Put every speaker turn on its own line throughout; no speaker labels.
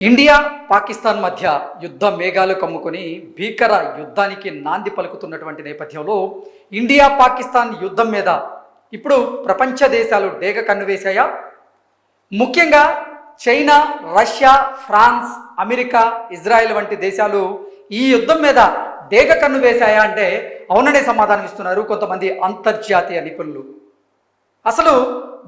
India Pakistan మధ్య యుద్ధ మేఘాలు కమ్ముకొని భీకర యుద్ధానికి నాంది పలుకుతున్నటువంటి నేపథ్యంలో ఇండియా పాకిస్తాన్ యుద్ధం మీద ఇప్పుడు ప్రపంచ దేశాలు డేగ కన్నువేశాయా ముఖ్యంగా China Russia France America Israel వంటి దేశాలు ఈ యుద్ధం మీద డేగ కన్ను వేశాయా అంటే అవుననే సమాధానం ఇస్తున్నారు కొంతమంది అంతర్జాతీయ నిపుణులు. అసలు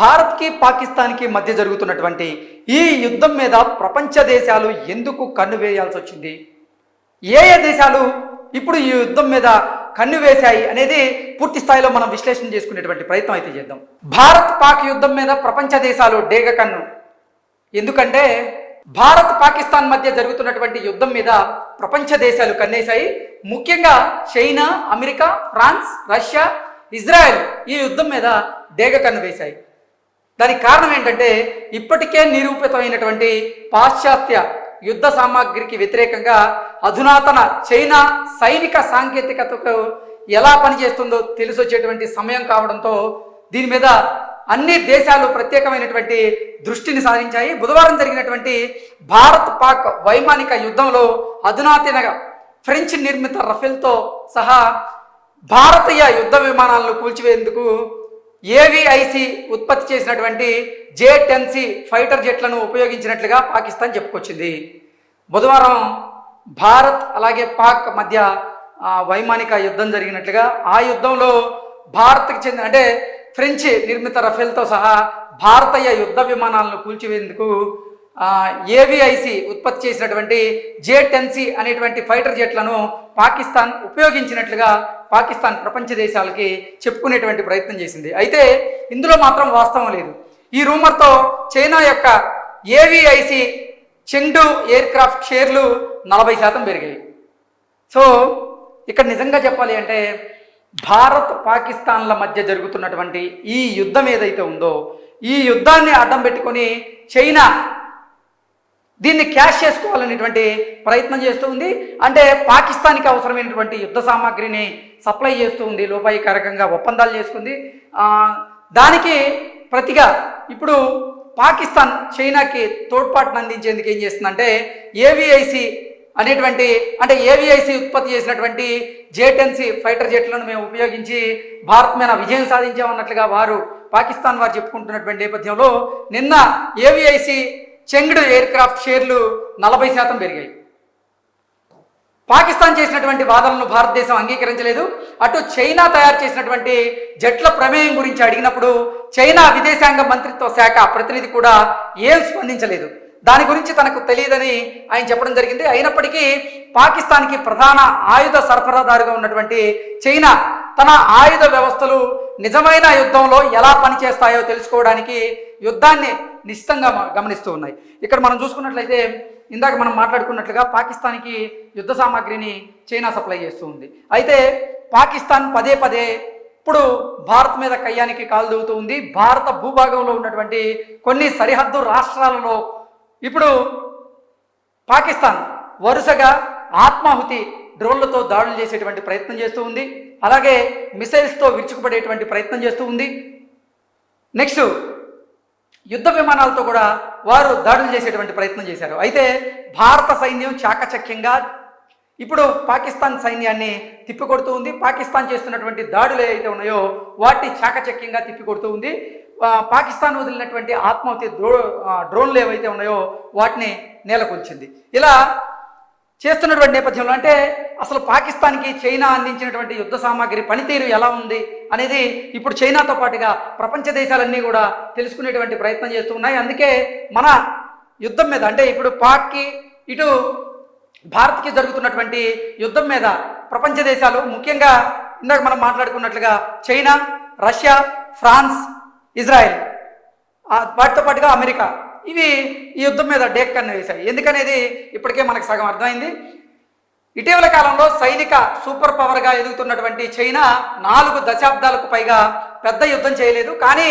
భారత్కి పాకిస్తాన్కి మధ్య జరుగుతున్నటువంటి ఈ యుద్ధం మీద ప్రపంచ దేశాలు ఎందుకు కన్ను వేయాల్సి వచ్చింది? ఏ ఏ దేశాలు ఇప్పుడు ఈ యుద్ధం మీద కన్ను వేశాయి అనేది పూర్తి స్థాయిలో మనం విశ్లేషణ చేసుకునేటువంటి ప్రయత్నం అయితే చేద్దాం. భారత్ పాక్ యుద్ధం మీద ప్రపంచ దేశాలు డేగ కన్ను. ఎందుకంటే భారత్ పాకిస్తాన్ మధ్య జరుగుతున్నటువంటి యుద్ధం మీద ప్రపంచ దేశాలు కన్నేశాయి. ముఖ్యంగా China America France Russia Israel ఈ యుద్ధం మీద డేగ కన్ను వేశాయి. దానికి కారణం ఏంటంటే ఇప్పటికే నిరూపితమైనటువంటి పాశ్చాత్య యుద్ధ సామాగ్రికి వ్యతిరేకంగా అధునాతన చైనా సైనిక సాంకేతికతకు ఎలా పనిచేస్తుందో తెలిసొచ్చేటువంటి సమయం కావడంతో దీని మీద అన్ని దేశాలు ప్రత్యేకమైనటువంటి దృష్టిని సాధించాయి బుధవారం జరిగినటువంటి భారత్ పాక్ వైమానిక యుద్ధంలో అధునాతన ఫ్రెంచ్ నిర్మిత రఫేల్తో సహా భారతీయ యుద్ధ విమానాలను కూల్చివేందుకు ఏవిఐసి ఉత్పత్తి చేసినటువంటి జే టెన్సి ఫైటర్ జెట్లను ఉపయోగించినట్లుగా పాకిస్తాన్ చెప్పుకొచ్చింది. బుధవారం భారత్ అలాగే పాక్ మధ్య వైమానిక యుద్ధం జరిగినట్లుగా ఆ యుద్ధంలో భారత్కి చెందిన అంటే ఫ్రెంచ్ నిర్మిత రఫేల్తో సహా భారతీయ యుద్ధ విమానాలను కూల్చివేందుకు ఏవిఐసి ఉత్పత్తి చేసినటువంటి జే టెన్సీ అనేటువంటి ఫైటర్ జెట్లను పాకిస్తాన్ ఉపయోగించినట్లుగా పాకిస్తాన్ ప్రపంచ దేశాలకి చెప్పుకునేటువంటి ప్రయత్నం చేసింది. అయితే ఇందులో మాత్రం వాస్తవం లేదు. ఈ రూమర్తో చైనా యొక్క ఏవిఐసి చెండు ఎయిర్ క్రాఫ్ట్ షేర్లు నలభై శాతం పెరిగాయి. సో ఇక్కడ నిజంగా చెప్పాలి అంటే భారత్ పాకిస్తాన్ల మధ్య జరుగుతున్నటువంటి ఈ యుద్ధం ఏదైతే ఉందో ఈ యుద్ధాన్ని అడ్డం పెట్టుకొని చైనా దీన్ని క్యాష్ చేసుకోవాలనేటువంటి ప్రయత్నం చేస్తూ ఉంది. అంటే పాకిస్తాన్కి అవసరమైనటువంటి యుద్ధ సామాగ్రిని సప్లై చేస్తూ ఉంది లోపాయికారకంగా ఒప్పందాలు చేసుకుంది. దానికి ప్రతిగా ఇప్పుడు పాకిస్తాన్ చైనాకి తోడ్పాటును అందించేందుకు ఏం చేస్తుందంటే ఏవిఐసి అనేటువంటి అంటే ఏవిఐసి ఉత్పత్తి చేసినటువంటి జేటెన్సీ ఫైటర్ జెట్లను మేము ఉపయోగించి భారత్ మీద విజయం సాధించామన్నట్లుగా వారు పాకిస్తాన్ వారు చెప్పుకుంటున్నటువంటి నేపథ్యంలో నిన్న ఏవిఐసి చెంగ్డ్ ఎయిర్ క్రాఫ్ట్ షేర్లు నలభై శాతం పెరిగాయి. పాకిస్తాన్ చేసినటువంటి వాదనలను భారతదేశం అంగీకరించలేదు. అటు చైనా తయారు చేసినటువంటి జట్ల ప్రమేయం గురించి అడిగినప్పుడు చైనా విదేశాంగ మంత్రిత్వ శాఖ ప్రతినిధి కూడా ఏం స్పందించలేదు. దాని గురించి తనకు తెలియదని ఆయన చెప్పడం జరిగింది. అయినప్పటికీ పాకిస్తాన్కి ప్రధాన ఆయుధ సరఫరాదారుగా ఉన్నటువంటి చైనా తన ఆయుధ వ్యవస్థలు నిజమైన యుద్ధంలో ఎలా పనిచేస్తాయో తెలుసుకోవడానికి యుద్ధాన్ని నిశ్చితంగా గమనిస్తూ ఉన్నాయి. ఇక్కడ మనం చూసుకున్నట్లయితే ఇందాక మనం మాట్లాడుకున్నట్లుగా పాకిస్తాన్కి యుద్ధ సామాగ్రిని చైనా సప్లై చేస్తూ ఉంది. అయితే పాకిస్తాన్ పదే పదే ఇప్పుడు భారత్ మీద కయ్యానికి కాలు దూగుతూ ఉంది. భారత భూభాగంలో ఉన్నటువంటి కొన్ని సరిహద్దు రాష్ట్రాలలో ఇప్పుడు పాకిస్తాన్ వరుసగా ఆత్మాహుతి డ్రోన్లతో దాడులు చేసేటువంటి ప్రయత్నం చేస్తూ ఉంది. అలాగే మిసైల్స్తో విరుచుకుపడేటువంటి ప్రయత్నం చేస్తూ ఉంది. నెక్స్ట్ యుద్ధ విమానాలతో కూడా వారు దాడులు చేసేటువంటి ప్రయత్నం చేశారు. అయితే భారత సైన్యం చాకచక్యంగా ఇప్పుడు పాకిస్తాన్ సైన్యాన్ని తిప్పికొడుతూ ఉంది. పాకిస్తాన్ చేస్తున్నటువంటి దాడులు ఏవైతే ఉన్నాయో వాటిని చాకచక్యంగా తిప్పికొడుతూ ఉంది. పాకిస్తాన్ వదిలినటువంటి ఆత్మాహుతి డ్రో డ్రోన్లు ఏవైతే ఉన్నాయో వాటిని నేలకొల్చింది ఇలా చేస్తున్నటువంటి నేపథ్యంలో అంటే అసలు పాకిస్తాన్కి చైనా అందించినటువంటి యుద్ధ సామాగ్రి పనితీరు ఎలా ఉంది అనేది ఇప్పుడు చైనాతో పాటుగా ప్రపంచ దేశాలన్నీ కూడా తెలుసుకునేటువంటి ప్రయత్నం చేస్తూ ఉన్నాయి. అందుకే మన యుద్ధం మీద అంటే ఇప్పుడు పాక్కి ఇటు భారత్కి జరుగుతున్నటువంటి యుద్ధం మీద ప్రపంచ దేశాలు ముఖ్యంగా ఇందాక మనం మాట్లాడుకున్నట్లుగా చైనా రష్యా ఫ్రాన్స్ ఇజ్రాయెల్ వాటితో పాటుగా అమెరికా ఇవి ఈ యుద్ధం మీద డేక్ అన్న వేశాయి. ఎందుకనేది? ఇప్పటికే మనకు సగం అర్థమైంది. ఇటీవల కాలంలో సైనిక సూపర్ పవర్గా ఎదుగుతున్నటువంటి చైనా నాలుగు దశాబ్దాలకు పైగా పెద్ద యుద్ధం చేయలేదు. కానీ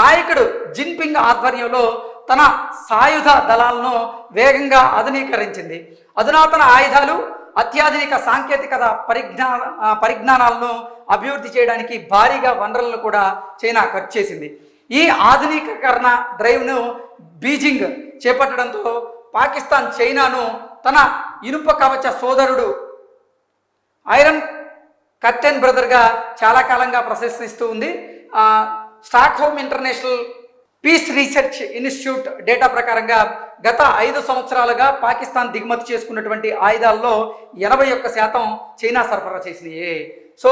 నాయకుడు జిన్పింగ్ ఆధ్వర్యంలో తన సాయుధ దళాలను వేగంగా ఆధునీకరించింది. అధునాతన ఆయుధాలు అత్యాధునిక సాంకేతికత పరిజ్ఞా పరిజ్ఞానాలను అభివృద్ధి చేయడానికి భారీగా వనరులను కూడా చైనా ఖర్చు చేసింది. ఈ ఆధునికీకరణ డ్రైవ్ను బీజింగ్ చేపట్టడంతో పాకిస్తాన్ చైనాను తన ఇనుప కవచ సోదరుడు ఐరన్ కర్టెన్ బ్రదర్గా చాలా కాలంగా ప్రశంసిస్తూ ఉంది. Stockholm International Peace Research Institute data ప్రకారంగా గత ఐదు సంవత్సరాలుగా పాకిస్తాన్ దిగుమతి చేసుకున్నటువంటి ఆయుధాల్లో ఎనభై ఒక్క శాతం చైనా సరఫరా చేసినాయి. సో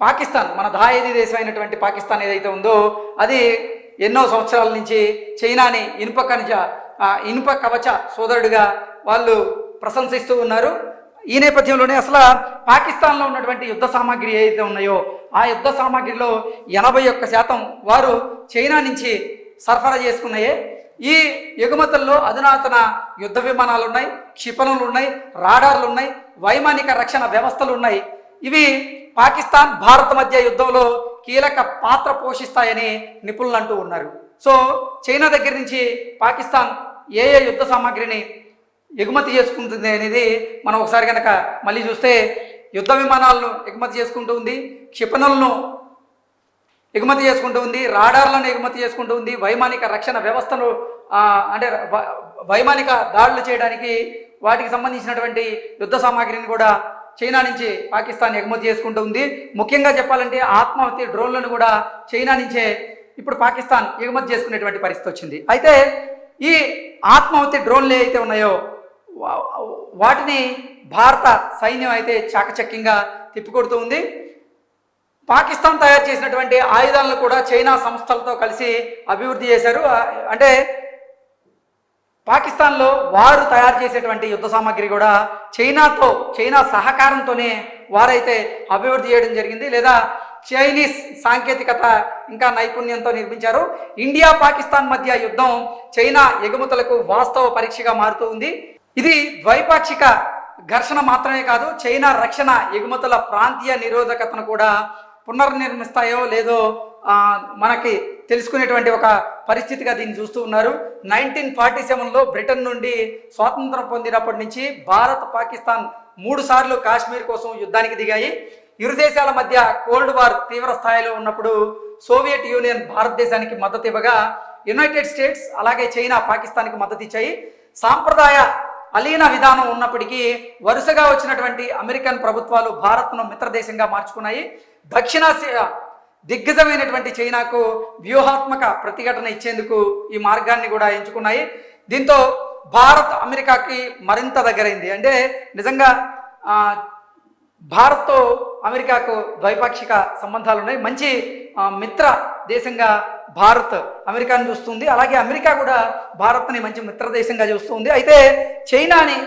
పాకిస్తాన్ మన దాయేది దేశం అయినటువంటి పాకిస్తాన్ ఏదైతే ఉందో అది ఎన్నో సంవత్సరాల నుంచి చైనాని ఇనుప ఖనిజ ఇనుప కవచ సోదరుడిగా వాళ్ళు ప్రశంసిస్తూ ఉన్నారు. ఈ నేపథ్యంలోనే అసలు పాకిస్తాన్లో ఉన్నటువంటి యుద్ధ సామాగ్రి ఏదైతే ఉన్నాయో ఆ యుద్ధ సామాగ్రిలో ఎనభై ఒక్క శాతం వారు చైనా నుంచి సరఫరా చేసుకున్నాయే. ఈ ఎగుమతుల్లో అధునాతన యుద్ధ విమానాలు ఉన్నాయి క్షిపణులు ఉన్నాయి రాడార్లు ఉన్నాయి వైమానిక రక్షణ వ్యవస్థలు ఉన్నాయి. ఇవి పాకిస్తాన్ భారత్ మధ్య యుద్ధంలో కీలక పాత్ర పోషిస్తాయని నిపుణులు అంటూ ఉన్నారు. సో చైనా దగ్గర నుంచి పాకిస్తాన్ ఏ ఏ యుద్ధ సామాగ్రిని ఎగుమతి చేసుకుంటుంది అనేది మనం ఒకసారి కనుక మళ్ళీ చూస్తే యుద్ధ విమానాలను ఎగుమతి చేసుకుంటూ ఉంది క్షిపణులను ఎగుమతి చేసుకుంటూ ఉంది రాడార్లను ఎగుమతి చేసుకుంటూ ఉంది వైమానిక రక్షణ వ్యవస్థను అంటే వైమానిక దాడులు చేయడానికి వాటికి సంబంధించినటువంటి యుద్ధ సామాగ్రిని కూడా చైనా నుంచి పాకిస్తాన్ ఎగుమతి చేసుకుంటూ ఉంది. ముఖ్యంగా చెప్పాలంటే ఆత్మహత్య డ్రోన్లను కూడా చైనా నుంచే ఇప్పుడు పాకిస్తాన్ ఎగుమతి చేసుకునేటువంటి పరిస్థితి వచ్చింది. అయితే ఈ ఆత్మాహుతి డ్రోన్లు ఏవైతే ఉన్నాయో వాటిని భారత సైన్యం అయితే చాకచక్యంగా తిప్పికొడుతూ ఉంది. పాకిస్తాన్ తయారు చేసినటువంటి ఆయుధాలను కూడా చైనా సంస్థలతో కలిసి అభివృద్ధి చేశారు. అంటే పాకిస్తాన్లో వారు తయారు చేసేటువంటి యుద్ధ సామాగ్రి కూడా చైనాతో చైనా సహకారంతోనే వారైతే అభివృద్ధి చేయడం జరిగింది. లేదా చైనీస్ సాంకేతికత ఇంకా నైపుణ్యంతో నిర్మించారు. ఇండియా పాకిస్తాన్ మధ్య యుద్ధం చైనా ఎగుమతులకు వాస్తవ పరీక్షగా మారుతూ ఉంది. ఇది ద్వైపాక్షిక ఘర్షణ మాత్రమే కాదు చైనా రక్షణ ఎగుమతుల ప్రాంతీయ నిరోధకతను కూడా పునర్నిర్మిస్తాయో లేదో మనకి తెలుసుకునేటువంటి ఒక పరిస్థితిగా దీన్ని చూస్తూ ఉన్నారు. నైన్టీన్ ఫార్టీ సెవెన్లో బ్రిటన్ నుండి స్వాతంత్రం పొందినప్పటి నుంచి భారత్ పాకిస్తాన్ మూడు సార్లు కాశ్మీర్ కోసం యుద్ధానికి దిగాయి. ఇరు దేశాల మధ్య కోల్డ్ వార్ తీవ్ర స్థాయిలో ఉన్నప్పుడు సోవియట్ యూనియన్ భారతదేశానికి మద్దతు ఇవ్వగా యునైటెడ్ స్టేట్స్ అలాగే చైనా పాకిస్తాన్కి మద్దతు ఇచ్చాయి. సాంప్రదాయ అలీన విధానం ఉన్నప్పటికీ వరుసగా వచ్చినటువంటి అమెరికన్ ప్రభుత్వాలు భారత్ను మిత్రదేశంగా మార్చుకున్నాయి. దక్షిణాసియా దిగ్గజమైనటువంటి చైనాకు వ్యూహాత్మక ప్రతిఘటన ఇచ్చేందుకు ఈ మార్గాన్ని కూడా ఎంచుకున్నాయి. దీంతో భారత్ అమెరికాకి మరింత దగ్గరైంది. అంటే నిజంగా భారత్తో అమెరికాకు ద్వైపాక్షిక సంబంధాలు ఉన్నాయి. మంచి మిత్ర దేశంగా భారత్ అమెరికాను చూస్తుంది. అలాగే అమెరికా కూడా భారత్ని మంచి మిత్ర దేశంగా చూస్తుంది. అయితే చైనాని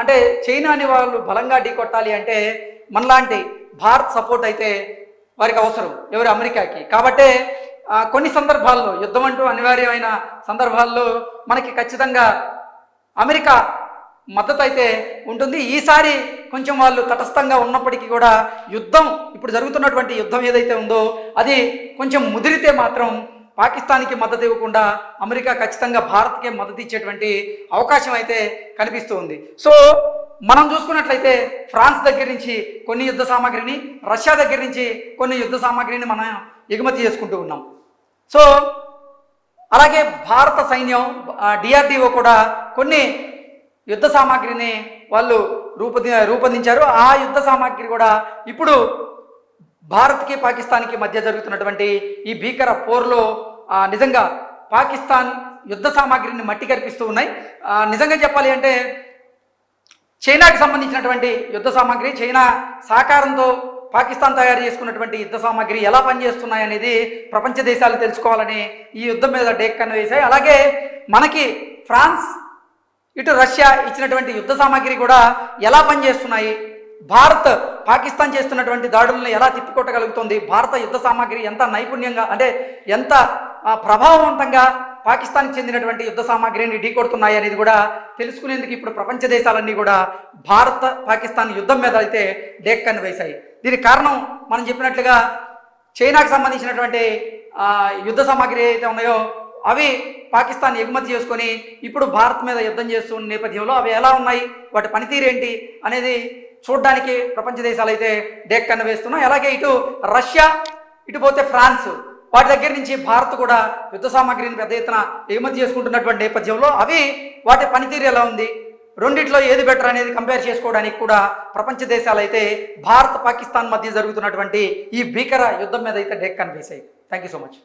అంటే చైనాని వాళ్ళు బలంగా ఢీకొట్టాలి అంటే మనలాంటి భారత్ సపోర్ట్ అయితే వారికి అవసరం ఎవరు అమెరికాకి. కాబట్టే కొన్ని సందర్భాల్లో యుద్ధం అంటూ అనివార్యమైన సందర్భాల్లో మనకి ఖచ్చితంగా అమెరికా మద్దతు అయితే ఉంటుంది. ఈసారి కొంచెం వాళ్ళు తటస్థంగా ఉన్నప్పటికీ కూడా యుద్ధం ఇప్పుడు జరుగుతున్నటువంటి యుద్ధం ఏదైతే ఉందో అది కొంచెం ముదిరితే మాత్రం పాకిస్తాన్కి మద్దతు ఇవ్వకుండా అమెరికా ఖచ్చితంగా భారత్కే మద్దతు ఇచ్చేటువంటి అవకాశం అయితే కనిపిస్తూ ఉంది. సో మనం చూసుకున్నట్లయితే ఫ్రాన్స్ దగ్గర నుంచి కొన్ని యుద్ధ సామాగ్రిని రష్యా దగ్గర నుంచి కొన్ని యుద్ధ సామాగ్రిని మనం ఎగుమతి చేసుకుంటూ ఉన్నాం. సో అలాగే భారత సైన్యం డిఆర్డిఓ కూడా కొన్ని యుద్ధ సామాగ్రిని వాళ్ళు రూపొంది రూపొందించారు. ఆ యుద్ధ సామాగ్రి కూడా ఇప్పుడు భారత్కి పాకిస్తాన్కి మధ్య జరుగుతున్నటువంటి ఈ భీకర పోర్లో నిజంగా పాకిస్తాన్ యుద్ధ సామాగ్రిని మట్టి కనిపిస్తూ ఉన్నాయి. నిజంగా చెప్పాలి అంటే చైనాకి సంబంధించినటువంటి యుద్ధ సామాగ్రి చైనా సహకారంతో పాకిస్తాన్ తయారు చేసుకున్నటువంటి యుద్ధ సామాగ్రి ఎలా పనిచేస్తున్నాయి అనేది ప్రపంచ దేశాలు తెలుసుకోవాలని ఈ యుద్ధం మీద డేక్కను వేశాయి. అలాగే మనకి ఫ్రాన్స్ ఇటు రష్యా ఇచ్చినటువంటి యుద్ధ సామాగ్రి కూడా ఎలా పనిచేస్తున్నాయి? భారత్ పాకిస్తాన్ చేస్తున్నటువంటి దాడులను ఎలా తిప్పికొట్టగలుగుతుంది? భారత యుద్ధ సామాగ్రి ఎంత నైపుణ్యంగా అంటే ఎంత ప్రభావవంతంగా పాకిస్తాన్కి చెందినటువంటి యుద్ధ సామాగ్రిని ఢీకొడుతున్నాయి అనేది కూడా తెలుసుకునేందుకు ఇప్పుడు ప్రపంచ దేశాలన్నీ కూడా భారత పాకిస్తాన్ యుద్ధం మీద అయితే డేక్కని వేశాయి. దీనికి కారణం మనం చెప్పినట్లుగా చైనాకు సంబంధించినటువంటి యుద్ధ సామాగ్రి ఏదైతే ఉన్నాయో అవి పాకిస్తాన్ ఎగుమతి చేసుకొని ఇప్పుడు భారత్ మీద యుద్ధం చేస్తున్న నేపథ్యంలో అవి ఎలా ఉన్నాయి వాటి పనితీరు ఏంటి అనేది చూడడానికి ప్రపంచ దేశాలు అయితే డేక్కను వేస్తున్నాయి. అలాగే ఇటు రష్యా ఇటు పోతే ఫ్రాన్స్. వాటి దగ్గర నుంచి భారత్ కూడా యుద్ధ సామాగ్రిని పెద్ద ఎత్తున ఎగుమతి చేసుకుంటున్నటువంటి నేపథ్యంలో అవి వాటి పనితీరు ఎలా ఉంది? రెండిట్లో ఏది బెటర్ అనేది కంపేర్ చేసుకోవడానికి కూడా ప్రపంచ దేశాలు అయితే భారత్ పాకిస్తాన్ మధ్య జరుగుతున్నటువంటి ఈ భీకర యుద్ధం మీద అయితే డెక్ కనిపిస్తాయి. Thank you so much